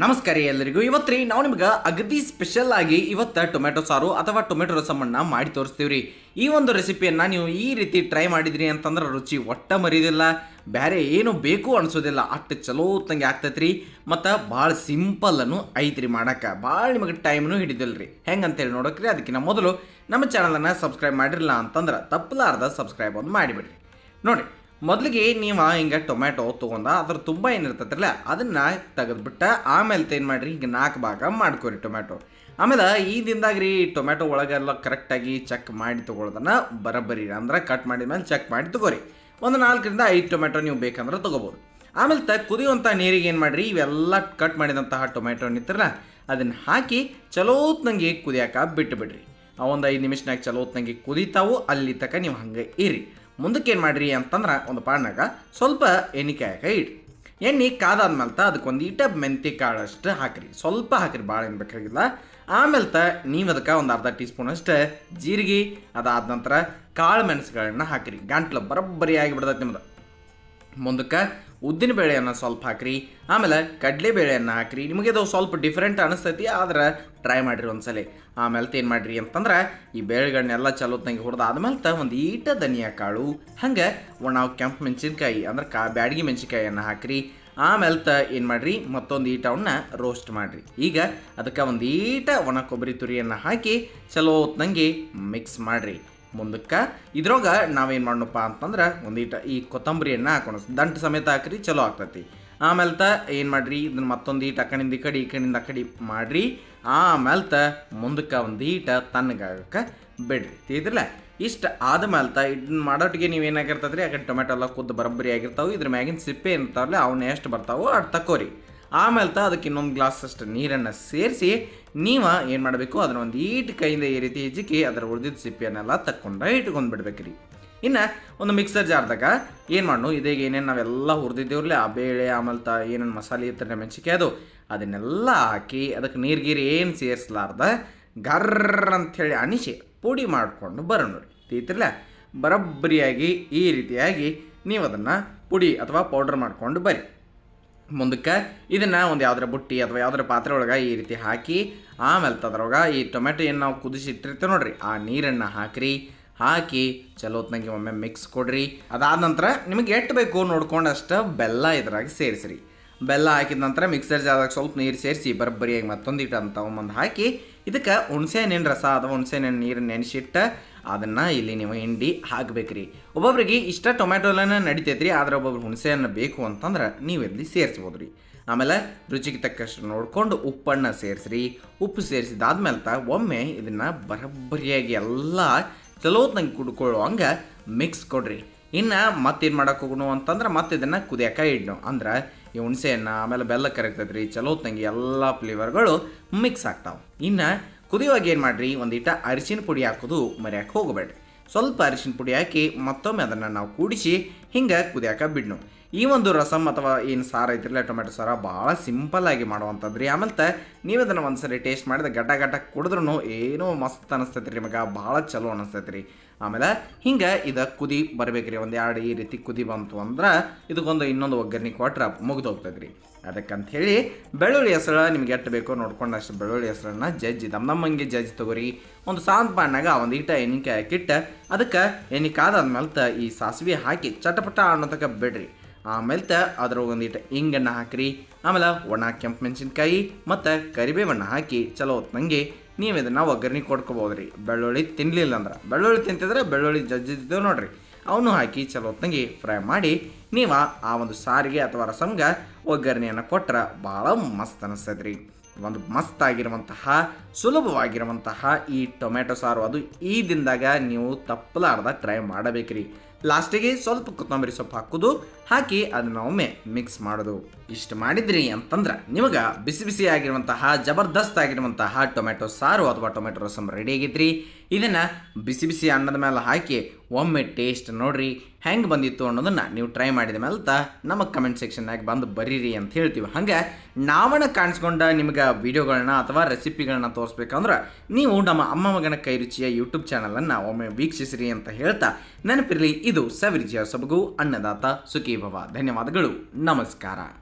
ನಮಸ್ಕಾರ ಎಲ್ಲರಿಗೂ. ಇವತ್ತು ರೀ ನಾವು ನಿಮ್ಗೆ ಅಗದಿ ಸ್ಪೆಷಲ್ ಆಗಿ ಇವತ್ತು ಟೊಮೆಟೊ ಸಾರು ಅಥವಾ ಟೊಮೆಟೊ ರಸಮನ್ನ ಮಾಡಿ ತೋರಿಸ್ತೀವಿ ರೀ. ಈ ಒಂದು ರೆಸಿಪಿಯನ್ನು ನೀವು ಈ ರೀತಿ ಟ್ರೈ ಮಾಡಿದ್ರಿ ಅಂತಂದ್ರೆ ರುಚಿ ಒಟ್ಟ ಮರಿಯೋದಿಲ್ಲ ಬೇರೆ ಏನು ಬೇಕು ಅನ್ಸೋದಿಲ್ಲ. ಅಷ್ಟು ಚಲೋ ತಂಗೆ ಆಗ್ತೈತ್ರಿ ಮತ್ತು ಭಾಳ ಸಿಂಪಲ್ಲನು ಐತ್ರಿ ಮಾಡಕ್ಕೆ. ಭಾಳ ನಿಮಗೆ ಟೈಮ್ನು ಹಿಡಿದಿಲ್ಲ ರೀ. ಹೆಂಗಂತೇಳಿ ನೋಡೋಕ್ರಿ ಅದಕ್ಕಿಂತ ಮೊದಲು ನಮ್ಮ ಚಾನಲನ್ನು ಸಬ್ಸ್ಕ್ರೈಬ್ ಮಾಡಿರಲಿಲ್ಲ ಅಂತಂದ್ರೆ ತಪ್ಪಲಾರ್ದ ಸಬ್ಸ್ಕ್ರೈಬ್ ಒಂದು ಮಾಡಿಬಿಡ್ರಿ. ನೋಡಿರಿ ಮೊದಲಿಗೆ ನೀವು ಹಿಂಗೆ ಟೊಮ್ಯಾಟೊ ತೊಗೊಂಡ ಅದ್ರ ತುಂಬ ಏನಿರ್ತೈತಿರಲ್ಲ ಅದನ್ನು ತೆಗೆದ್ಬಿಟ್ಟು ಆಮೇಲೆ ಏನು ಮಾಡಿರಿ, ಹಿಂಗೆ ನಾಲ್ಕು ಭಾಗ ಮಾಡ್ಕೊರಿ ಟೊಮ್ಯಾಟೊ. ಆಮೇಲೆ ಈ ದಿನದಾಗ ರೀ ಟೊಮ್ಯಾಟೊ ಒಳಗೆಲ್ಲ ಕರೆಕ್ಟಾಗಿ ಚೆಕ್ ಮಾಡಿ ತೊಗೊಳೋದನ್ನ ಬರಬರಿ ಅಂದ್ರೆ ಕಟ್ ಮಾಡಿದ ಮೇಲೆ ಚೆಕ್ ಮಾಡಿ ತೊಗೋರಿ. ಒಂದು ನಾಲ್ಕರಿಂದ ಐದು ಟೊಮ್ಯಾಟೊ ನೀವು ಬೇಕಂದ್ರೆ ತೊಗೋಬೋದು. ಆಮೇಲೆ ತ ಕುದಿಯುವಂಥ ನೀರಿಗೆ ಏನು ಮಾಡಿರಿ, ಇವೆಲ್ಲ ಕಟ್ ಮಾಡಿದಂತಹ ಟೊಮ್ಯಾಟೊ ನಿಂತಿರಲ್ಲ ಅದನ್ನು ಹಾಕಿ ಚಲೋತ್ನಂಗೆ ಕುದಿಯಾಕ ಬಿಟ್ಟು ಬಿಡ್ರಿ ಆ ಒಂದು ಐದು ನಿಮಿಷನಾಗ ಚಲೋತ್ನಂಗೆ ಕುದೀತಾವು, ಅಲ್ಲಿ ತನಕ ನೀವು ಹಂಗೆ ಇರಿ. ಮುಂದಕ್ಕೆ ಏನು ಮಾಡಿರಿ ಅಂತಂದ್ರೆ ಒಂದು ಪಾಡ್ನಾಗ ಸ್ವಲ್ಪ ಎಣ್ಣೆ ಕಾಯಕ ಇಡ್ರಿ. ಎಣ್ಣೆ ಕಾದಾದ್ಮೇಲೆ ತ ಅದಕ್ಕೆ ಒಂದು ಇಟ ಮೆಂತಿ ಕಾಳಷ್ಟು ಹಾಕಿರಿ. ಸ್ವಲ್ಪ ಹಾಕಿರಿ ಭಾಳ ಏನು ಬೇಕಾಗಿಲ್ಲ. ಆಮೇಲೆ ತ ನೀವು ಅದಕ್ಕೆ ಒಂದು ಅರ್ಧ ಟೀ ಸ್ಪೂನ್ ಅಷ್ಟು ಜೀರಿಗೆ, ಅದಾದ ನಂತರ ಕಾಳು ಮೆಣಸುಗಳನ್ನ ಹಾಕಿರಿ. ಗಂಟ್ಲು ಬರೋಬ್ಬರಿ ಆಗಿಬಿಡ್ತೈತೆ ನಿಮ್ದು. ಮುಂದಕ್ಕೆ ಉದ್ದಿನ ಬೇಳೆಯನ್ನು ಸ್ವಲ್ಪ ಹಾಕ್ರಿ, ಆಮೇಲೆ ಕಡಲೆ ಬೇಳೆಯನ್ನು ಹಾಕ್ರಿ. ನಿಮಗೆ ಅದು ಸ್ವಲ್ಪ ಡಿಫ್ರೆಂಟ್ ಅನಿಸ್ತೈತಿ, ಆದ್ರೆ ಟ್ರೈ ಮಾಡಿರಿ ಒಂದ್ಸಲಿ. ಆಮೇಲೆ ಏನು ಮಾಡಿರಿ ಅಂತಂದ್ರೆ, ಈ ಬೇಳೆಗಳನ್ನೆಲ್ಲ ಚಲೋತ್ನಂಗೆ ತ ಒಂದು ಈಟ ಧನಿಯಾ ಕಾಳು, ಹಂಗೆ ನಾವು ಕೆಂಪು ಮೆಣಸಿನ್ಕಾಯಿ ಅಂದ್ರೆ ಕಾ ಬ್ಯಾಡಗಿ ಮೆಣಸಿನ್ಕಾಯಿಯನ್ನು ಹಾಕ್ರಿ. ಆಮೇಲೆ ತ ಏನು ಮಾಡಿರಿ, ಮತ್ತೊಂದು ಈಟವನ್ನ ರೋಸ್ಟ್ ಮಾಡಿರಿ. ಈಗ ಅದಕ್ಕೆ ಒಂದು ಈಟ ಒಣ ಕೊಬ್ಬರಿ ತುರಿಯನ್ನು ಹಾಕಿ ಚಲೋತ್ನಂಗೆ ಮಿಕ್ಸ್ ಮಾಡಿರಿ. ಮುಂದಕ್ಕೆ. ಇದ್ರೊಳಗೆ ನಾವೇನು ಮಾಡೋಣಪ್ಪ ಅಂತಂದ್ರೆ ಒಂದೀಟ ಈ ಕೊತ್ತಂಬರಿಯನ್ನು ಹಾಕೋಣ. ದಂಟು ಸಮೇತ ಹಾಕ್ರಿ ಚಲೋ ಆಗ್ತೈತಿ. ಆಮೇಲೆ ತ ಏನು ಮಾಡ್ರಿ? ಇದನ್ನ ಮತ್ತೊಂದು ಈಟ ಆ ಈ ಕಡೆ, ಈ ಕಡೆಯಿಂದ ಆ ಕಡೆ ಮಾಡಿರಿ. ಆಮೇಲೆ ತ ಮುಂದಕ್ಕೆ ಒಂದು ಈಟ ತಣ್ಣಗಾಗಕ್ಕೆ ಬಿಡ್ರಿ. ತಿಳಿದ್ರಲ್ಲ ಇಷ್ಟು ಆದಮೇಲೆ ತ ಇದನ್ನ ಮಾಡೋಟಿಗೆ ನೀವು ಏನಾಗಿರ್ತದ್ರಿ ಆ ಕಡೆ ಟೊಮೆಟೊ ಎಲ್ಲ ಕುದ್ದು ಬರಬ್ಬರಿ ಆಗಿರ್ತಾವೆ. ಇದ್ರ ಮ್ಯಾಗಿನ ಸಿಪ್ಪೆ ಇರ್ತಾವಲ್ಲ ಅವನ್ನ ಎಷ್ಟು ಬರ್ತಾವೋ ಅಷ್ಟು ತಕೋರಿ ಆಮೇಲೆ ತ ಅದಕ್ಕೆ ಇನ್ನೊಂದು ಗ್ಲಾಸ್ ಅಷ್ಟು ನೀರನ್ನು ಸೇರಿಸಿ ನೀವು ಏನು ಮಾಡಬೇಕು? ಅದನ್ನ ಒಂದು ಈಟ್ ಕೈಯಿಂದ ಈ ರೀತಿ ಹಿಜಿಕಿ ಅದರ ಉಳಿದಿದ್ದ ಸಿಪ್ಪೆಯನ್ನೆಲ್ಲ ತಕ್ಕೊಂಡು ಇಟ್ಕೊಂಡು ಬಿಡ್ಬೇಕ್ರಿ. ಇನ್ನು ಒಂದು ಮಿಕ್ಸರ್ ಜಾರ್ದಾಗ ಏನು ಮಾಡು ಇದೀಗ ಏನೇನು ನಾವೆಲ್ಲ ಹುರಿದಿದ್ದೇವ್ರಲ್ಲ, ಆ ಬೇಳೆ, ಆಮೇಲೆ ತ ಏನೇನು ಮಸಾಲೆ ಇರ್ತಾರೆ ಮೆಣಸಿಕೆ ಅದು, ಅದನ್ನೆಲ್ಲ ಹಾಕಿ ಅದಕ್ಕೆ ನೀರು ಏನು ಸೇರಿಸ್ಲಾರ್ದ ಗರ್ರ ಅಂಥೇಳಿ ಅನಿಸಿ ಪುಡಿ ಮಾಡಿಕೊಂಡು ಬರೋಣ ನೋಡಿ ತೀತಿರ್ಲ ಬರೋಬ್ಬರಿಯಾಗಿ ಈ ರೀತಿಯಾಗಿ ನೀವು ಅದನ್ನು ಪುಡಿ ಅಥವಾ ಪೌಡ್ರ್ ಮಾಡ್ಕೊಂಡು ಬರ್ರಿ. ಮುಂದಕ್ಕೆ ಇದನ್ನು ಒಂದು ಯಾವ್ದಾರ ಬುಟ್ಟಿ ಅಥವಾ ಯಾವ್ದಾರ ಪಾತ್ರೆ ಒಳಗೆ ಈ ರೀತಿ ಹಾಕಿ, ಆಮೇಲೆ ತದ್ರೊಳಗೆ ಈ ಟೊಮೆಟೊ ಏನು ನಾವು ಕುದಿಸಿ ಇಟ್ಟಿರ್ತೇವೆ ನೋಡ್ರಿ, ಆ ನೀರನ್ನು ಹಾಕ್ರಿ. ಹಾಕಿ ಚಲೋತ್ನಾಗೆ ಒಮ್ಮೆ ಮಿಕ್ಸ್ ಕೊಡ್ರಿ. ಅದಾದ ನಂತರ ನಿಮಗೆ ಎಷ್ಟು ಬೇಕು ನೋಡ್ಕೊಂಡಷ್ಟು ಬೆಲ್ಲ ಇದ್ರಾಗ ಸೇರಿಸ್ರಿ. ಬೆಲ್ಲ ಹಾಕಿದ ನಂತರ ಮಿಕ್ಸರ್ ಜಾದಾಗ ಸ್ವಲ್ಪ ನೀರು ಸೇರಿಸಿ ಬರಬ್ಬರಿಯಾಗಿ ಮತ್ತೊಂದು ಇಟ್ಟು ಅಂತ ಹಾಕಿ, ಇದಕ್ಕೆ ಹುಣಸೆ ಹಣ್ಣಿನ ರಸ ಅಥವಾ ಹುಣಸೆ ಹಣ್ಣಿನ ನೀರು ನೆನೆಸಿಟ್ಟು ಅದನ್ನು ಇಲ್ಲಿ ನೀವು ಹಿಂಡಿ ಹಾಕಬೇಕ್ರಿ. ಒಬ್ಬೊಬ್ರಿಗೆ ಇಷ್ಟ ಟೊಮ್ಯಾಟೊಲನ ನಡಿತೈತ್ರಿ, ಆದರೆ ಒಬ್ಬೊಬ್ರು ಹುಣಸೆ ಹಣ್ಣು ಬೇಕು ಅಂತಂದ್ರೆ ನೀವು ಇಲ್ಲಿ ಸೇರಿಸ್ಬೋದು ರೀ ಆಮೇಲೆ ರುಚಿಗೆ ತಕ್ಕಷ್ಟು ನೋಡಿಕೊಂಡು ಉಪ್ಪನ್ನು ಸೇರಿಸ್ರಿ. ಉಪ್ಪು ಸೇರಿಸಿದಾದ್ಮೇಲೆ ತ ಒಮ್ಮೆ ಇದನ್ನು ಬರಬ್ಬರಿಯಾಗಿ ಎಲ್ಲ ಚಲೋತ್ನಂಗೆ ಕುಡ್ಕೊಳ್ಳೋ ಹಂಗೆ ಮಿಕ್ಸ್ ಕೊಡ್ರಿ. ಇನ್ನು ಮತ್ತೇನು ಮಾಡೋಕೆ ಹೋಗೋಣ ಅಂತಂದ್ರೆ ಮತ್ತೆ ಇದನ್ನು ಕುದಿಯಾಕ ಇಡ್ನು. ಅಂದ್ರೆ ಈ ಹುಣಸೆ ಹಣ್ಣು ಆಮೇಲೆ ಬೆಲ್ಲ ಕರಗ್ತೈತೆ ರೀ ತಂಗಿ ಎಲ್ಲ ಫ್ಲೇವರ್ಗಳು ಮಿಕ್ಸ್ ಆಗ್ತಾವೆ. ಇನ್ನು ಕುದಿಯುವಾಗ ಏನು ಮಾಡಿರಿ? ಒಂದಿಟ ಅರಿಶಿನ ಪುಡಿ ಹಾಕೋದು ಮರೆಯಕ್ಕೆ ಹೋಗಬೇಡ್ರಿ. ಸ್ವಲ್ಪ ಅರಿಶಿನ ಪುಡಿ ಹಾಕಿ ಮತ್ತೊಮ್ಮೆ ಅದನ್ನು ನಾವು ಕೂಡಿಸಿ ಹಿಂಗೆ ಕುದಿಯಾಕ ಬಿಡ್ನು. ಈ ಒಂದು ರಸಮ್ ಅಥವಾ ಏನು ಸಾರು ಐತಿರಲ್ಲ ಟೊಮೆಟೊ ಸಾರ ಭಾಳ ಸಿಂಪಲ್ಲಾಗಿ ಮಾಡುವಂಥದ್ದು ರೀ ಆಮೇಲೆ ನೀವು ಅದನ್ನು ಒಂದ್ಸರಿ ಟೇಸ್ಟ್ ಮಾಡಿದ ಗಡ್ಡ ಗಡ್ಡ ಕುಡಿದ್ರೂ ಏನೋ ಮಸ್ತ್ ಅನಿಸ್ತೈತೆ ರೀ ನಿಮಗೆ, ಭಾಳ ಚಲೋ ಅನಿಸ್ತೈತೆ ರೀ ಆಮೇಲೆ ಹಿಂಗೆ ಇದು ಕುದಿ ಬರ್ಬೇಕ್ರಿ. ಒಂದು ಎರಡು ಈ ರೀತಿ ಕುದಿ ಬಂತು ಅಂದ್ರೆ ಇದಕ್ಕೊಂದು ಇನ್ನೊಂದು ಒಗ್ಗರಣೆ ಕೊಟ್ರೆ ಮುಗ್ದು ಹೋಗ್ತದೆ ರೀ ಅದಕ್ಕಂತ ಹೇಳಿ ಬೆಳ್ಳುಳ್ಳಿ ಹೆಸರು ನಿಮ್ಗೆ ಎಷ್ಟು ಬೇಕೋ ನೋಡ್ಕೊಂಡಷ್ಟು ಬೆಳ್ಳುಳ್ಳಿ ಹೆಸರನ್ನು ಜಜ್ಜಿ, ದಮ್ ನಮ್ಮಂಗೆ ಜಜ್ಜಿ ತಗೋರಿ. ಒಂದು ಸಾಂತ್ ಒಂದು ಇಟ್ಟ ಎಣ್ಣೆಕಾಯಿ ಹಾಕಿಟ್ಟು ಅದಕ್ಕೆ ಎಣ್ಣೆ ಈ ಸಾಸಿವೆ ಹಾಕಿ ಚಟಪಟ ಅನ್ನೋತಕ್ಕ ಬಿಡ್ರಿ. ಆಮೇಲೆ ತ ಅದ್ರ ಒಂದಿಟ್ಟು ಇಂಗನ್ನ ಹಾಕ್ರಿ. ಆಮೇಲೆ ಒಣ ಕೆಂಪು ಮೆಣಸಿನ್ಕಾಯಿ ಮತ್ತು ಕರಿಬೇವನ್ನ ಹಾಕಿ ಚಲೋ ಹೊತ್ನಂಗೆ ನೀವು ಇದನ್ನು ಒಗ್ಗರಣೆ ಕೊಡ್ಕೋಬೋದು ರೀ ಬೆಳ್ಳುಳ್ಳಿ ತಿನ್ನಲಿಲ್ಲ ಅಂದ್ರೆ. ಬೆಳ್ಳುಳ್ಳಿ ತಿಂತಿದ್ರೆ ಬೆಳ್ಳುಳ್ಳಿ ಜಜ್ಜಿದ್ದೇವೆ ನೋಡ್ರಿ. ಅವನು ಹಾಕಿ ಚಲೋ ಹೊತ್ನಂಗೆ ಫ್ರೈ ಮಾಡಿ ನೀವು ಆ ಒಂದು ಸಾರಿಗೆ ಅಥವಾ ರಸಮ್ಗೆ ಒಗ್ಗರಣೆಯನ್ನು ಕೊಟ್ರೆ ಭಾಳ ಮಸ್ತ್ ಅನಿಸ್ತದೆ ರೀ ಒಂದು ಮಸ್ತ್ ಆಗಿರುವಂತಹ, ಸುಲಭವಾಗಿರುವಂತಹ ಈ ಟೊಮೆಟೊ ಸಾರು. ಅದು ಈ ದಿನದಾಗ ನೀವು ತಪ್ಪಲಾರ್ದ ಟ್ರೈ ಮಾಡಬೇಕ್ರಿ. ಲಾಸ್ಟಿಗೆ ಸ್ವಲ್ಪ ಕೊತ್ತಂಬರಿ ಸೊಪ್ಪು ಹಾಕೋದು, ಹಾಕಿ ಅದನ್ನ ಒಮ್ಮೆ ಮಿಕ್ಸ್ ಮಾಡೋದು. ಇಷ್ಟು ಮಾಡಿದ್ರಿ ಅಂತಂದ್ರೆ ನಿಮಗೆ ಬಿಸಿ ಬಿಸಿ ಆಗಿರುವಂತಹ, ಜಬರ್ದಸ್ತ್ ಆಗಿರುವಂತಹ ಟೊಮೆಟೊ ಸಾರು ಅಥವಾ ಟೊಮೆಟೊ ರಸಮ್ ರೆಡಿ ಆಗಿದ್ರಿ ಇದನ್ನು ಬಿಸಿ ಬಿಸಿ ಅನ್ನದ ಮೇಲೆ ಹಾಕಿ ಒಮ್ಮೆ ಟೇಸ್ಟ್ ನೋಡ್ರಿ ಹೆಂಗೆ ಬಂದಿತ್ತು ಅನ್ನೋದನ್ನು ನೀವು ಟ್ರೈ ಮಾಡಿದ ಮೇಲೆ ತ ನಮ್ಮ ಕಮೆಂಟ್ ಸೆಕ್ಷನ್ನಾಗ ಬಂದು ಬರೀರಿ ಅಂತ ಹೇಳ್ತೀವಿ. ಹಂಗೆ ನಾವಣ ಕಾಣಿಸ್ಕೊಂಡ ನಿಮಗೆ ವಿಡಿಯೋಗಳನ್ನ ಅಥವಾ ರೆಸಿಪಿಗಳನ್ನ ತೋರಿಸ್ಬೇಕಂದ್ರೆ ನೀವು ನಮ್ಮ ಅಮ್ಮ ಮಗನ ಕೈ ರುಚಿಯ ಯೂಟ್ಯೂಬ್ ಚಾನಲನ್ನು ಒಮ್ಮೆ ವೀಕ್ಷಿಸಿರಿ ಅಂತ ಹೇಳ್ತಾ ನೆನಪಿರಲಿ, ಇದು ಸವಿರ್ಜಿಯ ಸೊಬಗು, ಅನ್ನದಾತ ಸುಖೀಭವ. ಧನ್ಯವಾದಗಳು. ನಮಸ್ಕಾರ.